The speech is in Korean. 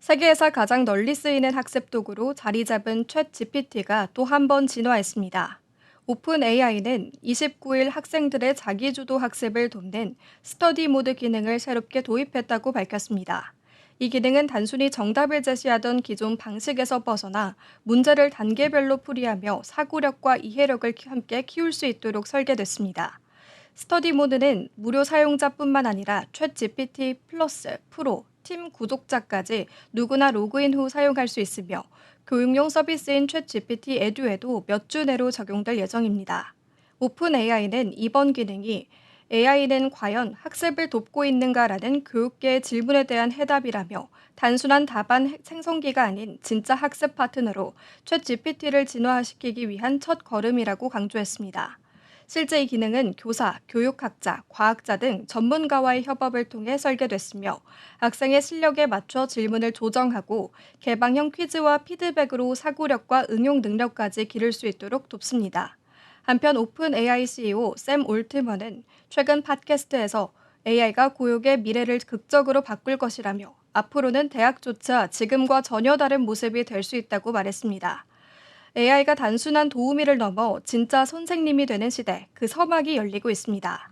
세계에서 가장 널리 쓰이는 학습 도구로 자리 잡은 챗 GPT가 또 한 번 진화했습니다. 오픈 AI는 29일 학생들의 자기주도 학습을 돕는 스터디 모드 기능을 새롭게 도입했다고 밝혔습니다. 이 기능은 단순히 정답을 제시하던 기존 방식에서 벗어나 문제를 단계별로 풀이하며 사고력과 이해력을 함께 키울 수 있도록 설계됐습니다. 스터디 모드는 무료 사용자뿐만 아니라 챗 GPT 플러스, 프로, 팀 구독자까지 누구나 로그인 후 사용할 수 있으며 교육용 서비스인 챗 GPT 에듀에도 몇 주 내로 적용될 예정입니다. 오픈 AI는 이번 기능이 AI는 과연 학습을 돕고 있는가라는 교육계의 질문에 대한 해답이라며 단순한 답안 생성기가 아닌 진짜 학습 파트너로 챗 GPT를 진화시키기 위한 첫 걸음이라고 강조했습니다. 실제 이 기능은 교사, 교육학자, 과학자 등 전문가와의 협업을 통해 설계됐으며 학생의 실력에 맞춰 질문을 조정하고 개방형 퀴즈와 피드백으로 사고력과 응용 능력까지 기를 수 있도록 돕습니다. 한편 오픈 AI CEO 샘 올트먼은 최근 팟캐스트에서 AI가 고육의 미래를 극적으로 바꿀 것이라며 앞으로는 대학조차 지금과 전혀 다른 모습이 될 수 있다고 말했습니다. AI가 단순한 도우미를 넘어 진짜 선생님이 되는 시대, 그 서막이 열리고 있습니다.